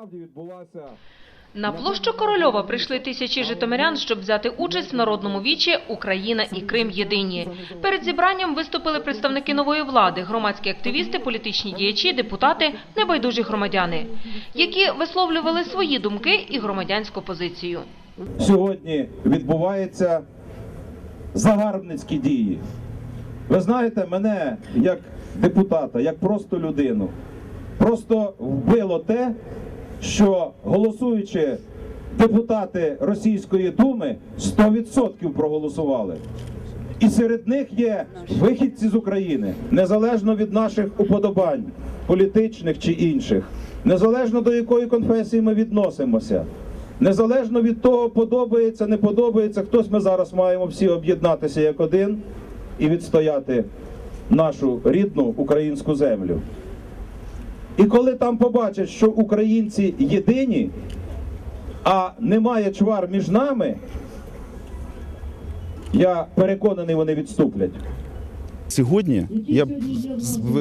справді відбулася На площу Корольова прийшли тисячі житомирян, щоб взяти участь в народному вічі «Україна і Крим єдині». Перед зібранням виступили представники нової влади, громадські активісти, політичні діячі, депутати, небайдужі громадяни, які висловлювали свої думки і громадянську позицію. сьогодні відбуваються загарбницькі дії. Ви знаєте, мене як депутата, як просто людину, просто вбило те, що голосуючи депутати Російської думи 100% проголосували. І серед них є вихідці з України, незалежно від наших уподобань, політичних чи інших, незалежно до якої конфесії ми відносимося, незалежно від того, подобається, не подобається, хтось ми зараз маємо всі об'єднатися як один і відстояти нашу рідну українську землю. І коли там побачать, що українці єдині, а немає чвар між нами, я переконаний, вони відступлять. Сьогодні я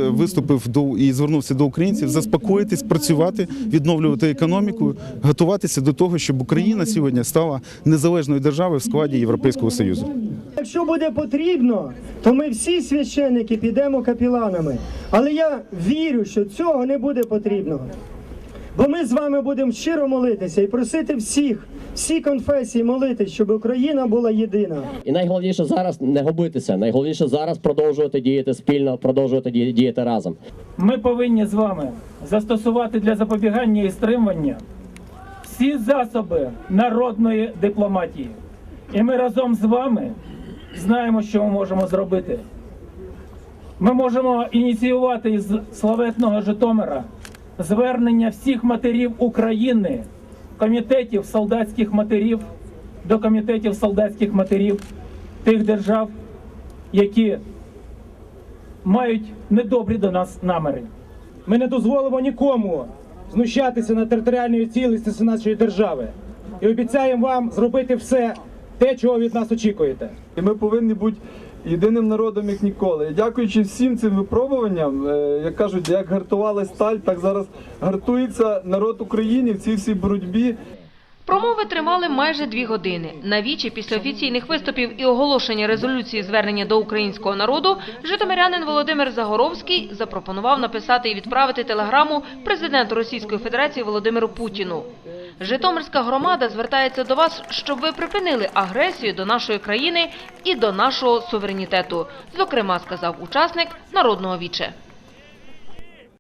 виступив до і звернувся до українців заспокоїтись, працювати, відновлювати економіку, готуватися до того, щоб Україна сьогодні стала незалежною державою в складі Європейського союзу. Якщо буде потрібно, то ми всі священники підемо капіланами. Але я вірю, що цього не буде потрібно. Бо ми з вами будемо щиро молитися і просити всіх, всі конфесії молитись, щоб Україна була єдина. І найголовніше зараз не губитися. Найголовніше зараз продовжувати діяти спільно, продовжувати діяти разом. Ми повинні з вами застосувати для запобігання і стримування всі засоби народної дипломатії. І ми разом з вами знаємо, що ми можемо зробити. Ми можемо ініціювати із славетного Житомира звернення всіх матерів України, комітетів солдатських матерів до комітетів солдатських матерів тих держав, які мають недобрі до нас наміри. Ми не дозволимо нікому знущатися над територіальною цілісності нашої держави. І обіцяємо вам зробити все те, чого від нас очікуєте. І ми повинні бути єдиним народом, як ніколи. І дякуючи всім цим випробуванням, е, як кажуть, як гартувала сталь, так зараз гартується народ України в цій всій боротьбі. Промови тримали майже дві години. На вічі після офіційних виступів і оголошення резолюції звернення до українського народу житомирянин Володимир Загоровський запропонував написати і відправити телеграму президенту Російської Федерації Володимиру Путіну. Житомирська громада звертається до вас, щоб ви припинили агресію до нашої країни і до нашого суверенітету, зокрема сказав учасник народного віче.